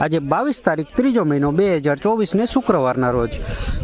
આજે બાવીસ તારીખ, ત્રીજો મહિનો, બે હજાર ચોવીસને શુક્રવારના રોજ.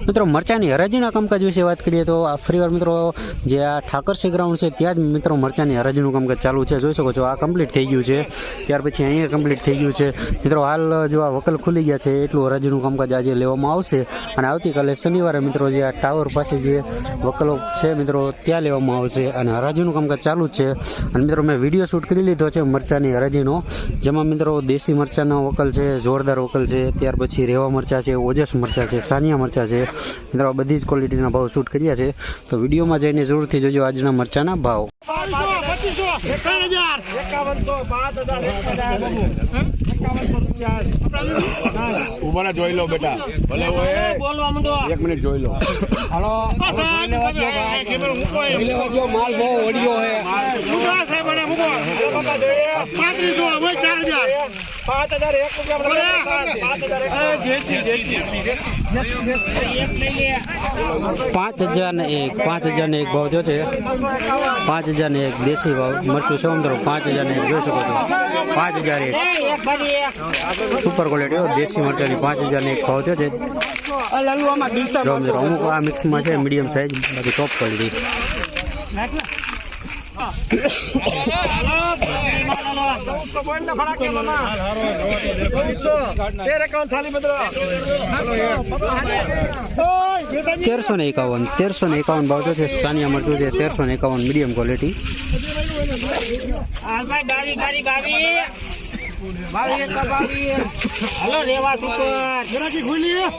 મિત્રો, મરચાની હરાજીના કામકાજ વિશે વાત કરીએ તો આ ફરીવાર મિત્રો, જે આ ઠાકરસી ગ્રાઉન્ડ છે, ત્યાં જ મિત્રો મરચાની હરાજીનું કામકાજ ચાલુ છે. જોઈ શકો છો, આ કમ્પ્લીટ થઈ ગયું છે. ત્યાર પછી અહીંયા કમ્પ્લીટ થઈ ગયું છે. મિત્રો, હાલ જો આ વકલ ખુલી ગયા છે, એટલું હરાજીનું કામકાજ આજે લેવામાં આવશે. અને આવતીકાલે શનિવારે મિત્રો, જે આ ટાવર પાસે જે વકલો છે મિત્રો, ત્યાં લેવામાં આવશે. અને હરાજીનું કામકાજ ચાલુ છે. અને મિત્રો, મેં વીડિયો શૂટ કરી લીધો છે મરચાની હરાજીનો, જેમાં મિત્રો, દેશી મરચાનો વકલ છે જોરદાર વકલ છે. ત્યાર પછી રેવા મરચા છે ઓજસ મરચા છે સાનિયા મરચા છે. મિત્રો આ બધી જ ક્વોલિટીના ભાવ શૂટ કર્યા છે. તો વિડીયોમાં જઈને જરૂરથી જોજો આજના મરચાના ભાવ. ઊભા જોઈ લો બેટા. ભલે એક મિનિટ જોઈ લો. હાલો. માલ બહુ હે પાંત્રીસો ચાર હજાર. પાંચ હજાર એક પાંચ હજાર ને એક પાંચ હજાર ને એક ભાવ જો છે. પાંચ હજાર ને એક દેશી ભાવ. મરચું છે મિત્રો પાંચ હજાર ને એક જોઈ શકો છો. પાંચ હજાર એક. સુપર ક્વોલિટી દેશી મરચાની પાંચ હજાર ને એક ભાવ થયો છે. અમુક આ મિક્સમાં છે મીડિયમ સાઈઝ બાકી ટોપ ક્વોલિટી તેરસો ને એકાવન, તેરસો ને એકાવન ભાવ છે, સાનિયા મરચું છે, તેરસો ને એકાવન મીડિયમ ક્વોલિટી હલો રેવા સુપર જરાકી ખુલી એક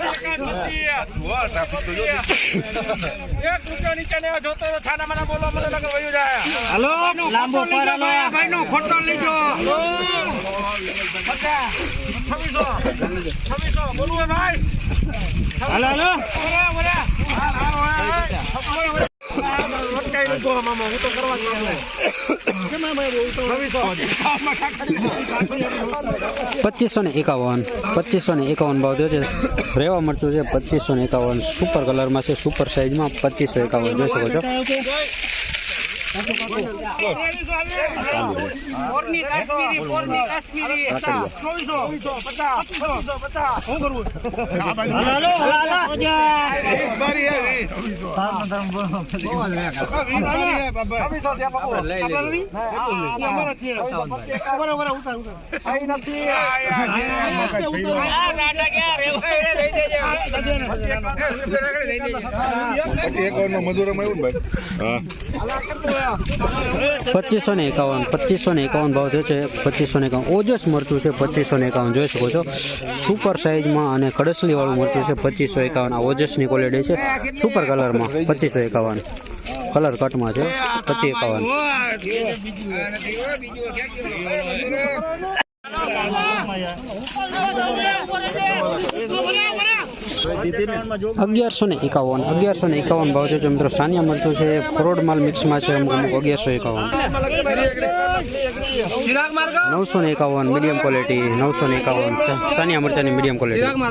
રૂપિયા નીચે ને જોતો તો છાના માના બોલવા મને લગર વયું જાય. હલો લાંબો પર હલો ભાઈ નો ખોટો લીજો. હલો. છવ્વીસો. છવ્વીસો. બોલવું ભાઈ? Hello hello. પચીસો ને એકાવન. પચીસો ને એકાવન ભાવ થયો રેવા મરચું છે, પચીસો ને એકાવન. સુપર કલરમાં છે સુપર સાઇઝમાં પચીસો એકાવન. જોઈ શકો છો? પોરની ઉતાર. ઉતાર ચોવીસો પચાસ ને એકાવન, પચીસો ને એકાવન ભાવ થયો છે, પચીસો ને એકાવન. ઓજસ મરચું છે, પચીસો ને એકાવન, જોઈ શકો છો. સુપર સાઇઝમાં અને કડસલી વાળું મરચું છે, પચીસો એકાવન. આ ઓજસની ક્વોલિટી છે. સુપર કલરમાં પચીસો એકાવન. કલર કટમાં છે, પચીસ એકાવન. અગિયારસો ને એકાવન, અગિયારસો ને એકાવન ભાવ છે મિત્રો સાનિયા મળતું છે ફ્રોડ માલ મિક્સમાં છે અમુક અમુક અગિયારસો એકાવન. નવસો ને એકાવન, મીડિયમ ક્વોલિટી, નવસો ને એકાવન. સાનિયા મરચાની મીડિયમ ક્વોલિટી.